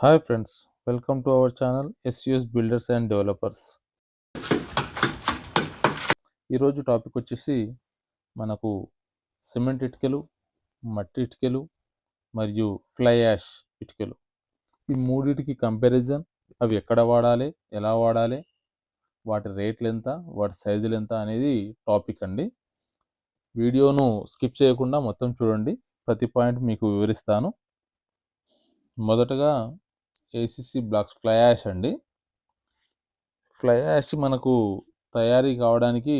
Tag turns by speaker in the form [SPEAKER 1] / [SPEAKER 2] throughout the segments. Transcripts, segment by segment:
[SPEAKER 1] Hi friends welcome to our channel SUS builders and developers ఈరోజు topic వచ్చేసి మనకు cement ఇటుకలు మట్టి ఇటుకలు మరియు ఫ్లై యాష్ ఇటుకలు. ఈ మూడిటికి కంపారిజన్ అవి ఎక్కడ వాడాలి ఎలా వాడాలి వాటి రేట్లు ఎంత వాటి సైజులు ఎంత అనేది టాపిక్ అండి. వీడియోను స్కిప్ చేయకుండా మొత్తం చూడండి ప్రతి పాయింట్ మీకు వివరిస్తాను. మొదటగా ఏసీసీ బ్లాక్స్ ఫ్లై యాష్ అండి. ఫ్లై యాష్ మనకు తయారీ కావడానికి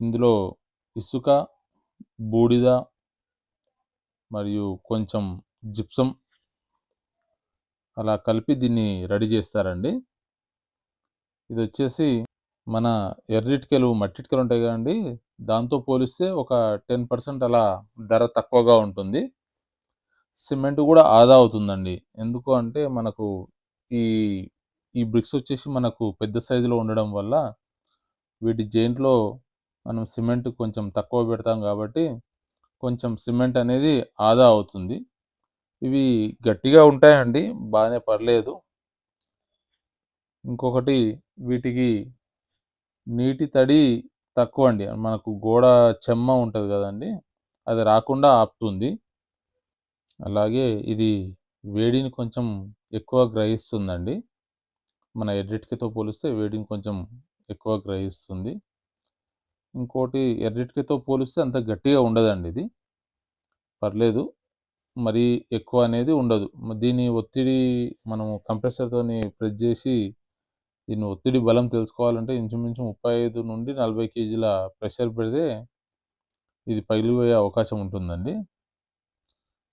[SPEAKER 1] ఇందులో ఇసుక బూడిద మరియు కొంచెం జిప్సం అలా కలిపి దీన్ని రెడీ చేస్తారండి. ఇది వచ్చేసి మన ఎర్రిటికలు మట్టిటికలు ఉంటాయి కదండి. దాంతో పోలిస్తే ఒక టెన్ పర్సెంట్ అలా ధర తక్కువగా ఉంటుంది. సిమెంట్ కూడా ఆదా అవుతుందండి. ఎందుకు అంటే మనకు ఈ ఈ బ్రిక్స్ వచ్చేసి మనకు పెద్ద సైజులో ఉండడం వల్ల వీటి జైంట్లో మనం సిమెంట్ కొంచెం తక్కువ పెడతాం కాబట్టి కొంచెం సిమెంట్ అనేది ఆదా అవుతుంది. ఇవి గట్టిగా ఉంటాయండి బాగానే పర్లేదు. ఇంకొకటి వీటికి నీటి తడి తక్కువ అండి మనకు గోడ చెమ్మ ఉంటుంది కదండి అది రాకుండా ఆపుతుంది. అలాగే ఇది వేడిని కొంచెం ఎక్కువ గ్రహిస్తుందండి. మన ఎర్రిటికతో పోలిస్తే వేడిని కొంచెం ఎక్కువ గ్రహిస్తుంది. ఇంకోటి ఎర్రిటికతో పోలిస్తే అంత గట్టిగా ఉండదండి ఇది. పర్లేదు. మరీ ఎక్కువ అనేది ఉండదు. దీని ఒత్తిడి మనము కంప్రెసర్తోని ప్రెస్ చేసి దీని ఒత్తిడి బలం తెలుసుకోవాలంటే ఇంచుమించు ముప్పై ఐదు నుండి నలభై కేజీల ప్రెషర్ పెడితే ఇది పగిలిపోయే అవకాశం ఉంటుందండి.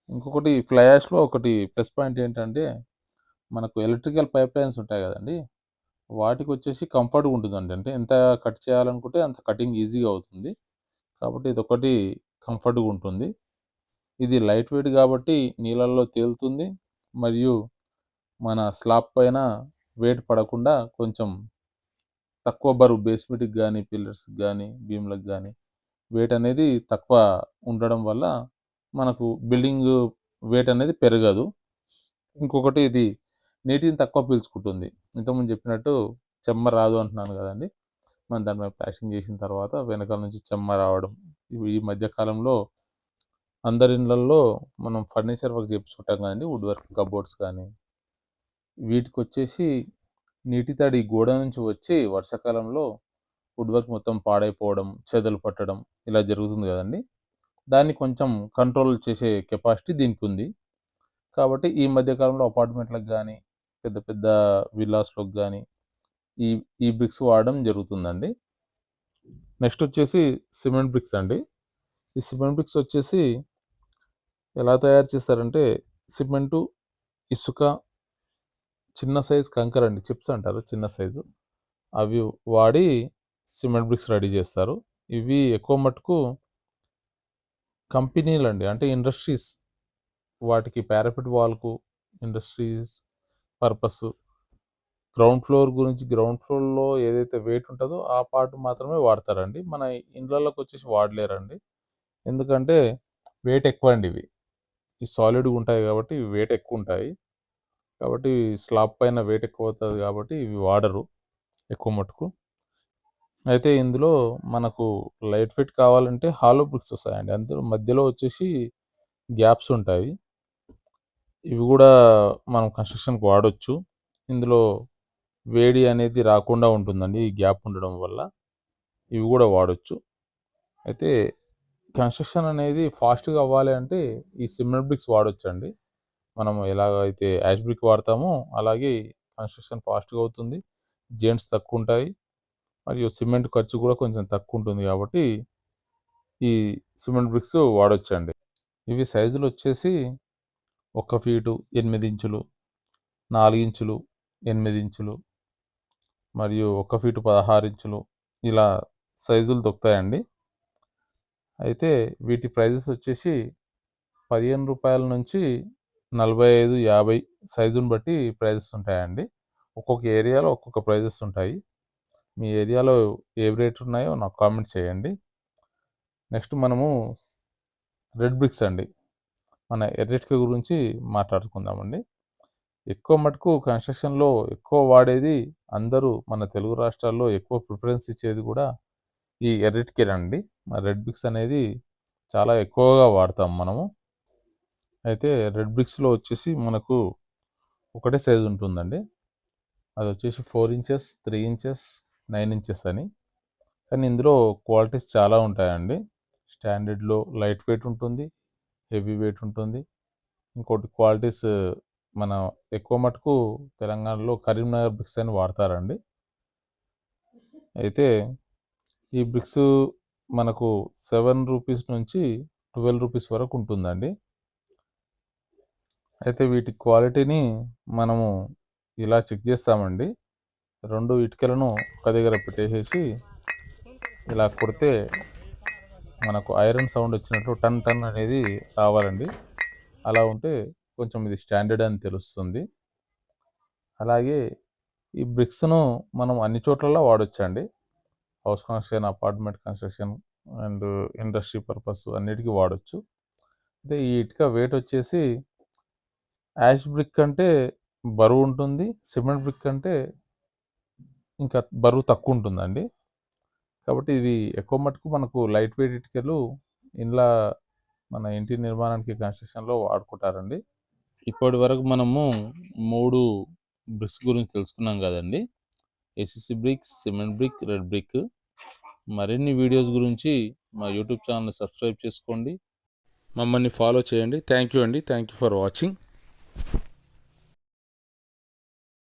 [SPEAKER 1] ఇంకొకటి ఫ్లై యాష్లో ఒకటి ప్లస్ పాయింట్ ఏంటంటే మనకు ఎలక్ట్రికల్ పైప్ లైన్స్ ఉంటాయి కదండి వాటికి వచ్చేసి కంఫర్ట్గా ఉంటుందండి. అంటే ఎంత కట్ చేయాలనుకుంటే అంత కటింగ్ ఈజీగా అవుతుంది. కాబట్టి ఇది ఒకటి కంఫర్ట్గా ఉంటుంది. ఇది లైట్ వెయిట్ కాబట్టి నీళ్ళల్లో తేలుతుంది. మరియు మన స్లాబ్ పైన వెయిట్ పడకుండా కొంచెం తక్కువ బరువు బేస్మెంట్కి కానీ పిల్లర్స్కి కానీ బీమ్లకు కానీ వెయిట్ అనేది తక్కువ ఉండడం వల్ల మనకు బిల్డింగ్ వెయిట్ అనేది పెరగదు. ఇంకొకటి ఇది నీటిని తక్కువ పీల్చుకుంటుంది. ఇంతకుముందు చెప్పినట్టు చెమ్మ రాదు అంటున్నాను కదండి. మనం దాని మీద ప్లాస్టింగ్ చేసిన తర్వాత వెనకాల నుంచి చెమ్మ రావడం. ఈ మధ్యకాలంలో అందరి ఇళ్ళల్లో మనం ఫర్నిచర్ వర్క్ చేయించుకుంటాం కదండి. వుడ్ వర్క్ కబోర్డ్స్ కానీ. వీటికి వచ్చేసి నీటి తడి గోడ నుంచి వచ్చి వర్షాకాలంలో వుడ్ వర్క్ మొత్తం పాడైపోవడం చెదలు పట్టడం ఇలా జరుగుతుంది కదండి. దాన్ని కొంచెం కంట్రోల్ చేసే కెపాసిటీ దీనికి ఉంది కాబట్టి ఈ మధ్యకాలంలో అపార్ట్మెంట్లకు కానీ పెద్ద పెద్ద విల్లాస్లోకి కానీ ఈ ఈ బ్రిక్స్ వాడడం జరుగుతుందండి. నెక్స్ట్ వచ్చేసి సిమెంట్ బ్రిక్స్ అండి. ఈ సిమెంట్ బ్రిక్స్ వచ్చేసి ఎలా తయారు చేస్తారంటే సిమెంటు ఇసుక చిన్న సైజ్ కంకర్ అండి. చిప్స్ అంటారు చిన్న సైజు. అవి వాడి సిమెంట్ బ్రిక్స్ రెడీ చేస్తారు. ఇవి ఎక్కువ మటుకు కంపెనీలు అండి అంటే ఇండస్ట్రీస్. వాటికి పారాపిట్ వాల్కు ఇండస్ట్రీస్ పర్పస్. గ్రౌండ్ ఫ్లోర్ గురించి గ్రౌండ్ ఫ్లోర్లో ఏదైతే వెయిట్ ఉంటుందో ఆ పార్ట్ మాత్రమే వాడతారండి. మన ఇండ్లలోకి వచ్చేసి వాడలేరండి. ఎందుకంటే వెయిట్ ఎక్కువ అండి ఇవి. ఈ సాలిడ్గా ఉంటాయి కాబట్టి వెయిట్ ఎక్కువ ఉంటాయి కాబట్టి స్లాబ్ పైన వెయిట్ ఎక్కువ అవుతుంది కాబట్టి ఇవి వాడరు ఎక్కువ మటుకు అయితే ఇందులో మనకు లైట్ వెయిట్ కావాలంటే హాలో బ్రిక్స్ వస్తాయండి. అందులో మధ్యలో వచ్చేసి గ్యాప్స్ ఉంటాయి. ఇవి కూడా మనం కన్స్ట్రక్షన్కి వాడచ్చు. ఇందులో వేడి అనేది రాకుండా ఉంటుందండి ఈ గ్యాప్ ఉండడం వల్ల. ఇవి కూడా వాడచ్చు. అయితే కన్స్ట్రక్షన్ అనేది ఫాస్ట్గా అవ్వాలి అంటే ఈ సిమెంట్ బ్రిక్స్ వాడొచ్చండి. మనం ఎలాగైతే యాష్ బ్రిక్ వాడతామో అలాగే కన్స్ట్రక్షన్ ఫాస్ట్గా అవుతుంది. జెంట్స్ తక్కువ ఉంటాయి. మరియు సిమెంట్ ఖర్చు కూడా కొంచెం తక్కువ ఉంటుంది కాబట్టి ఈ సిమెంట్ బ్రిక్స్ వాడొచ్చండి. ఇవి సైజులు వచ్చేసి ఒక ఫీటు ఎనిమిది ఇంచులు నాలుగు ఇంచులు ఎనిమిది ఇంచులు మరియు ఒక ఫీటు పదహారు ఇంచులు ఇలా సైజులు దొరుకుతాయండి. అయితే వీటి ప్రైజెస్ వచ్చేసి పదిహేను రూపాయల నుంచి నలభై ఐదు యాభై సైజుని బట్టి ప్రైజెస్ ఉంటాయండి. ఒక్కొక్క ఏరియాలో ఒక్కొక్క ప్రైజెస్ ఉంటాయి. మీ ఏరియాలో ఏ రేట్ ఉన్నాయో నాకు కామెంట్ చేయండి. నెక్స్ట్ మనము రెడ్ బ్రిక్స్ అండి. మన ఎర్రిటిక గురించి మాట్లాడుకుందామండి. ఎక్కువ మటుకు కన్స్ట్రక్షన్లో ఎక్కువ వాడేది అందరూ మన తెలుగు రాష్ట్రాల్లో ఎక్కువ ప్రిఫరెన్స్ ఇచ్చేది కూడా ఈ ఎర్రిటికెన్ మన రెడ్ బ్రిక్స్ అనేది చాలా ఎక్కువగా వాడతాం మనము. అయితే రెడ్ బ్రిక్స్లో వచ్చేసి మనకు ఒకటే సైజు ఉంటుందండి. అది వచ్చేసి four inches three inches nine inches అని. కానీ ఇందులో క్వాలిటీస్ చాలా ఉంటాయండి. స్టాండర్డ్లో లైట్ వెయిట్ ఉంటుంది హెవీ వెయిట్ ఉంటుంది. ఇంకోటి క్వాలిటీస్ మన ఎక్కువ మటుకు తెలంగాణలో కరీంనగర్ బ్రిక్స్ అని వాడతారండి. అయితే ఈ బ్రిక్స్ మనకు సెవెన్ రూపీస్ నుంచి ట్వెల్వ్ రూపీస్ వరకు ఉంటుందండి. అయితే వీటి క్వాలిటీని మనము ఇలా చెక్ చేస్తామండి. రెండు ఇటుకలను ఒక దగ్గర పెట్టేసేసి ఇలా కొడితే మనకు ఐరన్ సౌండ్ వచ్చినట్లు టన్ టన్ అనేది రావాలండి. అలా ఉంటే కొంచెం ఇది స్టాండర్డ్ అని తెలుస్తుంది. అలాగే ఈ బ్రిక్స్ను మనం అన్ని చోట్లలో వాడొచ్చండి. House construction apartment construction and industry purpose అన్నిటికీ వాడచ్చు. అయితే ఈ ఇటుక వెయిట్ వచ్చేసి యాష్ బ్రిక్ అంటే బరువు ఉంటుంది సిమెంట్ బ్రిక్ అంటే ఇంకా బరువు తక్కువ ఉంటుందండి కాబట్టి ఇవి ఎక్కువ మటుకు మనకు లైట్ వెయిట్ ఇటుకలు ఇండ్ల మన ఇంటి నిర్మాణానికి కన్స్ట్రక్షన్లో వాడుకుంటారండి. ఇప్పటి వరకు మనము మూడు బ్రిక్స్ గురించి తెలుసుకున్నాం కదండి. ACC bricks cement brick red brick. మరిన్ని వీడియోస్ గురించి మా యూట్యూబ్ ఛానల్ సబ్స్క్రైబ్ చేసుకోండి. మమ్మల్ని ఫాలో చేయండి. థ్యాంక్ యూ అండి. Thank you for watching.